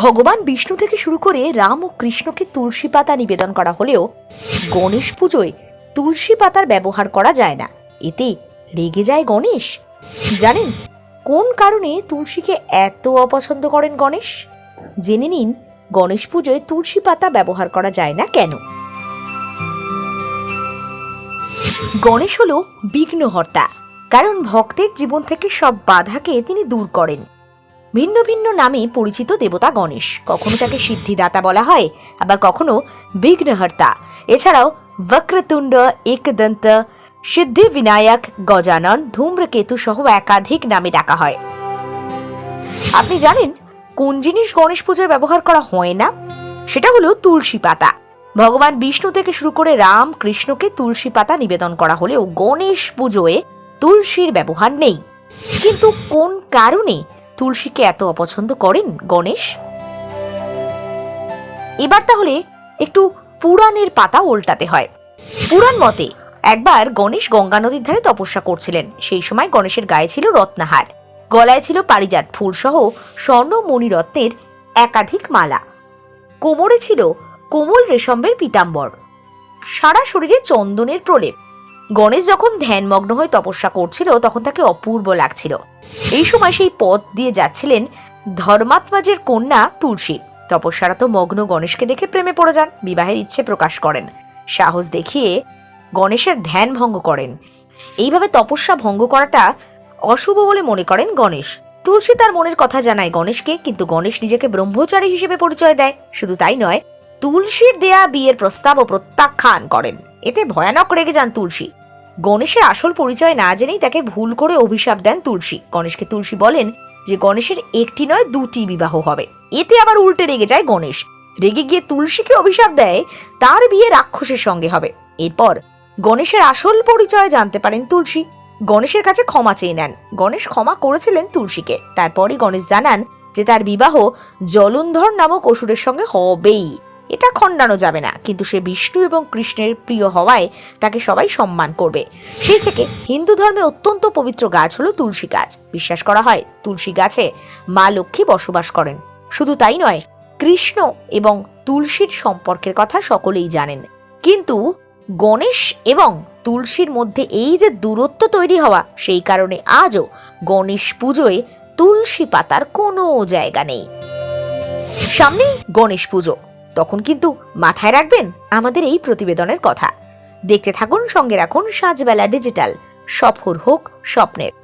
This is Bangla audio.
ভগবান বিষ্ণু থেকে শুরু করে রাম ও কৃষ্ণকে তুলসী পাতা নিবেদন করা হলেও গণেশ পুজোয় তুলসী পাতার ব্যবহার করা যায় না। এতে রেগে যায় গণেশ? জানেন, কোন কারণে তুলসীকে এত অপছন্দ করেন গণেশ? জেনে নিন, গণেশ পুজোয় তুলসী পাতা ব্যবহার করা যায় না কেন? গণেশ হল বিঘ্নহর্তা, কারণ ভক্তের জীবন থেকে সব বাধাকে তিনি দূর করেন। ভিন্ন ভিন্ন নামে পরিচিত দেবতা গণেশ। কখনো তাকে সিদ্ধিদাতা বলা হয়, আবার কখনো বিঘ্নহর্তা। এছাড়াও বক্রতুণ্ড, একদন্ত সিদ্ধি বিনায়ক গজানন, ধূম্রকেতু সহ একাধিক নামে ডাকা হয়। আপনি জানেন কোন জিনিস গণেশ পুজোয় ব্যবহার করা হয় না? সেটা হলো তুলসী পাতা। ভগবান বিষ্ণু থেকে শুরু করে রাম কৃষ্ণকে তুলসী পাতা নিবেদন করা হলেও গণেশ পুজোয় তুলসীর ব্যবহার নেই। কিন্তু কোন কারণে তুলসীকে এত অপছন্দ করেন গণেশ? এবার তাহলে একটু পুরাণের পাতা উল্টাতে হয়। পুরাণ মতে একবার গণেশ গঙ্গা নদীর ধারে তপস্যা করছিলেন। সেই সময় গণেশের গায়ে ছিল রত্নাহার। গলায় ছিল পারিজাত ফুলসহ স্বর্ণ মণিরত্নের একাধিক মালা। কোমরে ছিল কোমল রেশমের পিতাম্বর। সারা শরীরে চন্দনের প্রলেপ। গণেশ যখন ধ্যানমগ্ন হয়ে তপস্যা করছিল, তখন তাকে অপূর্ব লাগছিল। এই সময় সেই পথ দিয়ে যাচ্ছিলেন ধর্মাত্মাজের কন্যা তুলসী। তপস্যারা তো মগ্ন গণেশকে দেখে প্রেমে পড়ে যান, বিবাহের ইচ্ছে প্রকাশ করেন। সাহস দেখিয়ে গণেশের ধ্যান ভঙ্গ করেন। এইভাবে তপস্যা ভঙ্গ করাটা অশুভ বলে মনে করেন গণেশ। তুলসী তার মনের কথা জানায় গণেশকে, কিন্তু গণেশ নিজেকে ব্রহ্মচারী হিসেবে পরিচয় দেয়। শুধু তাই নয়, তুলসীর দেয়া বিয়ের প্রস্তাবও প্রত্যাখ্যান করেন। এতে ভয়ানক রেগে যান তুলসী। গণেশের আসল পরিচয় না জেনেই তাকে ভুল করে অভিশাপ দেন তুলসী। গণেশকে তুলসী বলেন যে গণেশের একটি নয়, দুটি বিবাহ হবে। এতে আবার উল্টে রেগে যায় গণেশ। রেগে গিয়ে তুলসীকে অভিশাপ দেয়, তার বিয়ে রাক্ষসের সঙ্গে হবে। এরপর গণেশের আসল পরিচয় জানতে পারেন তুলসী। গণেশের কাছে ক্ষমা চেয়ে নেন। গণেশ ক্ষমা করেছিলেন তুলসীকে। তারপরই গণেশ জানান যে তার বিবাহ জলন্ধর নামক অসুরের সঙ্গে হবেই। এটা খণ্ডানো যাবে না, কিন্তু সে বিষ্ণু এবং কৃষ্ণের প্রিয় হওয়ায় তাকে সবাই সম্মান করবে। সেই থেকে হিন্দু ধর্মে অত্যন্ত পবিত্র গাছ হলো তুলসী গাছ। বিশ্বাস করা হয়, তুলসী গাছে মা লক্ষ্মী বসবাস করেন। শুধু তাই নয়, কৃষ্ণ এবং তুলসীর সম্পর্কের কথা সকলেই জানেন। কিন্তু গণেশ এবং তুলসীর মধ্যে এই যে দূরত্ব তৈরি হওয়া, সেই কারণে আজও গণেশ পুজোয় তুলসী পাতার কোনো জায়গা নেই। সামনেই গণেশ পুজো। তখন কিন্তু মাথায় রাখবেন আমাদের এই প্রতিবেদনের কথা। দেখতে থাকুন, সঙ্গে রাখুন সাজবেলা ডিজিটাল। সফর হোক স্বপ্নের।